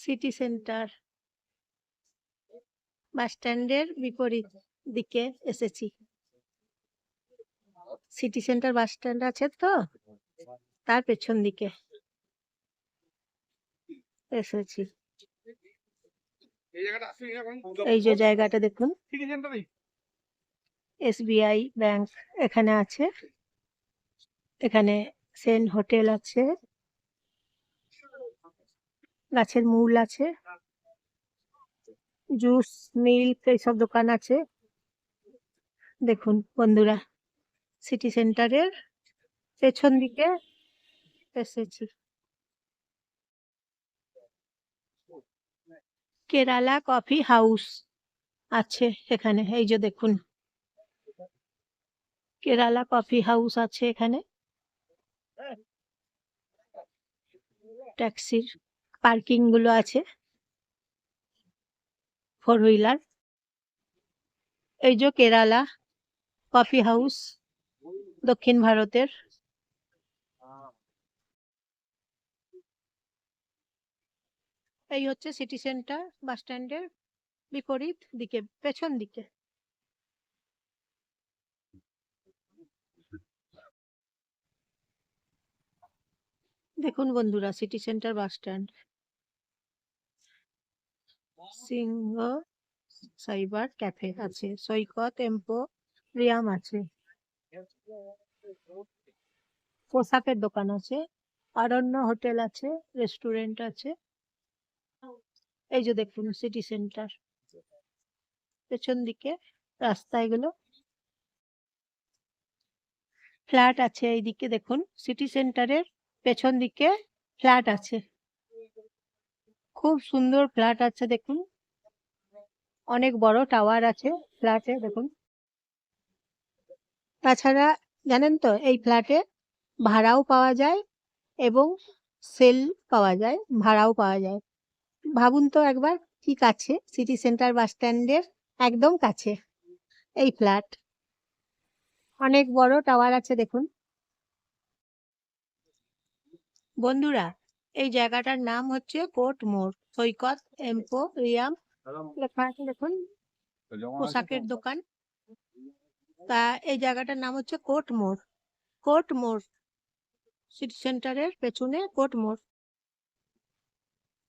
City centre বাস স্ট্যান্ডের বিপরীত দিকে এসেছি। সিটি সেন্টার বাস স্ট্যান্ড আছে তো? তার পেছন দিকে এসেছি। এই যে জায়গাটা দেখুন। এসবিআই ব্যাংক এখানে আছে। এখানে সেন হোটেল আছে। গাছের মূল আছে। জুস, মিল্ক এইসব দোকান আছে। দেখুন বন্ধুরা, সিটি সেন্টারের পেছন দিকে এসেছি। কেরালা কফি হাউস আছে এখানে, এই যে দেখুন। কেরালা কফি হাউস আছে এখানে। ট্যাক্সির পার্কিংগুলো আছে। ফোর হুইলার এই যে কেরালা কফি হাউস দক্ষিণ ভারতের। এই হচ্ছে সিটি সেন্টার, বাস স্ট্যান্ডের বিপরীত দিকে, পেছন দিকে। দেখুন বন্ধুরা, সিটি সেন্টার বাস স্ট্যান্ড। সিংহ, সাইবার ক্যাফে আছে, সৈকত এম্পো রিয়াম আছে। পোশাকের দোকান আছে আরণ্য হোটেল আছে, রেস্টুরেন্ট আছে। এই যে দেখুন, সিটি সেন্টার। পেছন দিকে রাস্তা এগুলো ফ্ল্যাট আছে, এইদিকে দেখুন, সিটি সেন্টারের পেছন দিকে ফ্ল্যাট আছে। খুব সুন্দর ফ্ল্যাট আছে দেখুন। অনেক বড় টাওয়ার আছে ফ্ল্যাটে দেখুন। তাছাড়া জানেন তো, এই ফ্ল্যাটে ভাড়াও পাওয়া যায় এবং সেল পাওয়া যায়, ভাড়াও পাওয়া যায়। ভাবুন তো একবার কি কাছে, সিটি সেন্টার বাস স্ট্যান্ডের একদম কাছে এই ফ্ল্যাট। অনেক বড় টাওয়ার আছে দেখুন। বন্ধুরা এই জায়গাটার নাম হচ্ছে কোর্ট মোড়। সৈকত এম্পো রিয়াম লেখা আছে দেখুন পোশাকের দোকান। তা এই জায়গাটার নাম হচ্ছে কোর্ট মোড়। কোর্ট মোড় সিটি সেন্টারের পেছনে কোর্ট মোড়।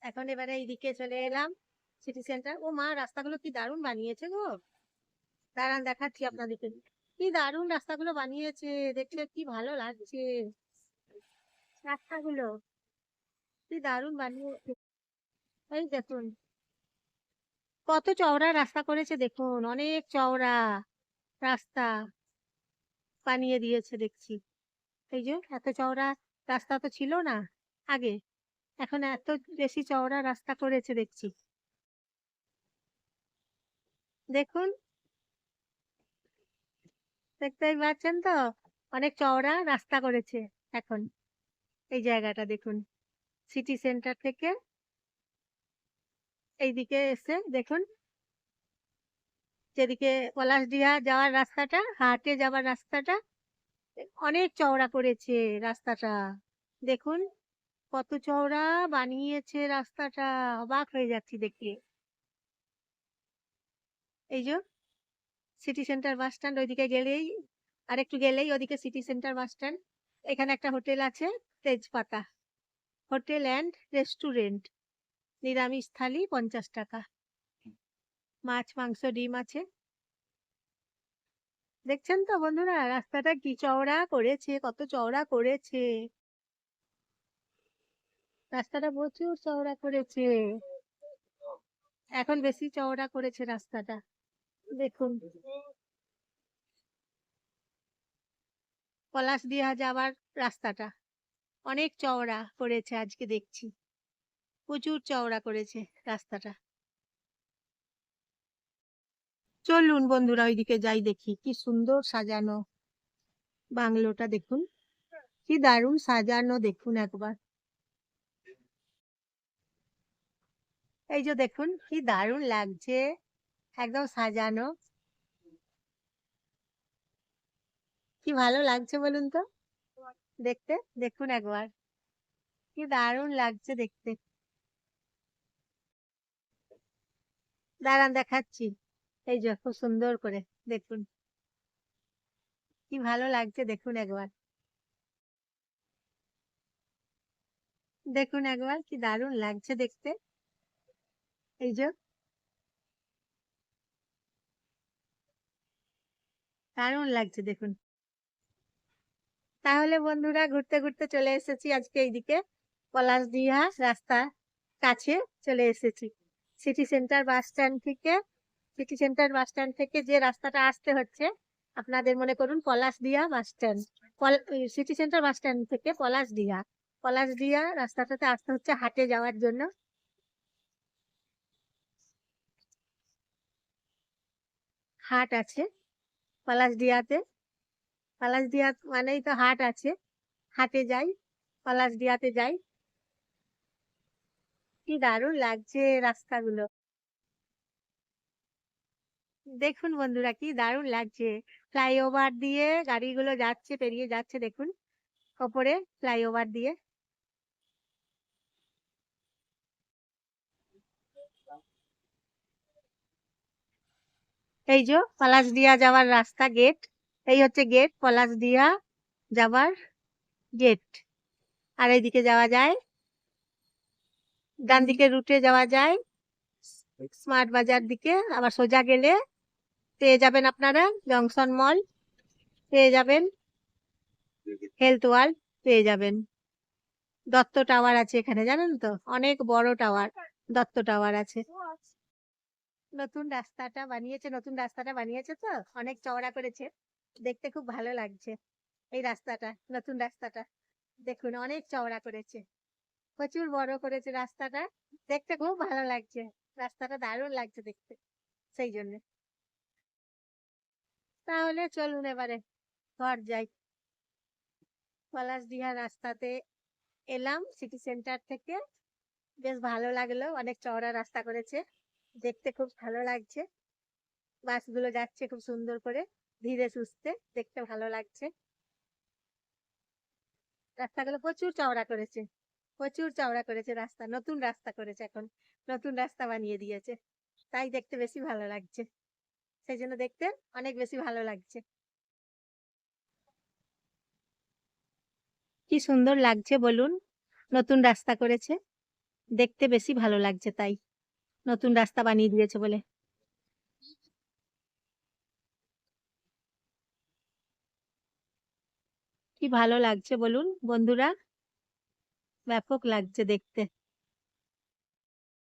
এখন এবারে এইদিকে চলে এলাম সিটি সেন্টার ও মা রাস্তাগুলো কি দারুণ বানিয়েছে গো। দাঁড়ান দেখাচ্ছি আপনাদেরকে। কি দারুণ রাস্তাগুলো বানিয়েছে দেখলে কি ভালো লাগছে। রাস্তাগুলো। কি দারুণ বানিয়েছে এই দেখুন, কত চওড়া রাস্তা করেছে দেখুন, অনেক চওড়া রাস্তা বানিয়ে দিয়েছে দেখছি। এই যে এত চওড়া রাস্তা তো ছিল না আগে, এখন এত বেশি চওড়া রাস্তা করেছে দেখছি। দেখুন, দেখতেই পাচ্ছেন তো, অনেক চওড়া রাস্তা করেছে এখন। এই জায়গাটা দেখুন। সিটি সেন্টার থেকে এইদিকে এসে দেখুন। যেদিকে পলাশডিহা যাওয়ার রাস্তাটা, হাটে যাওয়ার রাস্তাটা, অনেক চওড়া করেছে রাস্তাটা। দেখুন, কত চওড়া বানিয়েছে রাস্তাটা, অবাক হয়ে যাচ্ছি দেখে এই যে সিটি সেন্টার বাস স্ট্যান্ড ওইদিকে গেলেই আর একটু গেলেই ওদিকে সিটি সেন্টার বাস স্ট্যান্ড এখানে একটা হোটেল আছে, তেজপাতা। Hotel and restaurant. নিরামিষ থালি পঞ্চাশ টাকা। মাছ, মাংস, ডিম আছে। দেখছেন তো বন্ধুরা, রাস্তাটা কি চওড়া করেছে, কত চওড়া করেছে। রাস্তাটা প্রচুর চওড়া করেছে। এখন বেশি চওড়া করেছে রাস্তাটা। দেখুন। পলাশডিহা যাওয়ার রাস্তাটা। অনেক চওড়া করেছে আজকে দেখছি। প্রচুর চওড়া করেছে রাস্তাটা। চলুন বন্ধুরা ওইদিকে যাই দেখি, কি সুন্দর সাজানো বাংলোটা দেখুন। কি দারুণ সাজানো দেখুন একবার। এই যে দেখুন, কি দারুণ লাগছে একদম সাজানো। কি ভালো লাগছে বলুন তো? দেখতে? দেখুন একবার। কি দারুণ লাগছে দেখতে। দাঁড়ান, দেখাচ্ছি। এই যে, খুব সুন্দর করে, দেখুন। কি ভালো লাগছে, দেখুন একবার। দেখুন একবার, কি দারুণ লাগছে দেখতে। এই যে। দারুণ লাগছে, দেখুন। তাহলে বন্ধুরা ঘুরতে ঘুরতে চলে এসেছি আজকে এইদিকে। পলাশডিহা রাস্তা কাছে চলে এসেছি। সিটি সেন্টার বাস স্ট্যান্ড থেকে সিটি সেন্টার বাস স্ট্যান্ড থেকে যে রাস্তাটা আসতে হচ্ছে, আপনাদের মনে করুন Palashdiha bus stand city centre bus stand থেকে পলাশডিহা পলাশডিহা রাস্তাটাতে আসতে হচ্ছে হাটে যাওয়ার জন্য। হাট আছে পলাশডিহাতে পলাশডিহা মানেই তো হাট আছে। হাটে যাই পলাশডিহাতে যাই। কি দারুণ লাগছে রাস্তাগুলো। দেখুন বন্ধুরা, কি দারুণ লাগছে। ফ্লাইওভার দিয়ে গাড়িগুলো যাচ্ছে, পেরিয়ে যাচ্ছে, দেখুন। ওপরে ফ্লাইওভার দিয়ে। এই যে পলাশডিহা যাওয়ার রাস্তা গেট। এই হচ্ছে গেট পলাশডিহা যাওয়ার গেট আর এইদিকে যাওয়া যায়, ডান দিকে রুটে যাওয়া যায় স্মার্ট বাজার দিকে, আবার সোজা গেলে পেয়ে যাবেন আপনারা জংশন মল, পেয়ে যাবেন হেলথ ওয়ার্ল্ড পেয়ে যাবেন। দত্ত টাওয়ার আছে এখানে, জানেন তো? অনেক বড় টাওয়ার দত্ত টাওয়ার আছে। নতুন রাস্তাটা বানিয়েছে, নতুন রাস্তাটা বানিয়েছে তো? অনেক চওড়া করেছে। দেখতে খুব ভালো লাগছে। এই রাস্তাটা, নতুন রাস্তাটা। দেখুন, অনেক চওড়া করেছে। প্রচুর বড় করেছে রাস্তাটা। দেখতে খুব ভালো লাগছে। রাস্তাটা দারুণ লাগছে দেখতে, সেই জন্য। তাহলে চলুন এবারে, ঘর যাই। পলাশডিহা রাস্তাতে এলাম সিটি সেন্টার থেকে। বেশ ভালো লাগল, অনেক চওড়া রাস্তা করেছে। দেখতে খুব ভালো লাগছে। বাসগুলো যাচ্ছে খুব সুন্দর করে। ধীরে সুস্থে, দেখতে ভালো লাগছে। রাস্তাগুলো প্রচুর চওড়া করেছে, প্রচুর চওড়া করেছে রাস্তা, নতুন রাস্তা করেছে এখন, নতুন রাস্তা বানিয়ে দিয়েছে, তাই দেখতে বেশি ভালো লাগছে। সেই জন্য দেখতে অনেক বেশি ভালো লাগছে। কি সুন্দর লাগছে বলুন, নতুন রাস্তা করেছে, দেখতে বেশি ভালো লাগছে তাই, নতুন রাস্তা বানিয়ে দিয়েছে বলে। কি ভালো লাগছে বলুন? বন্ধুরা ব্যাপক লাগছে দেখতে।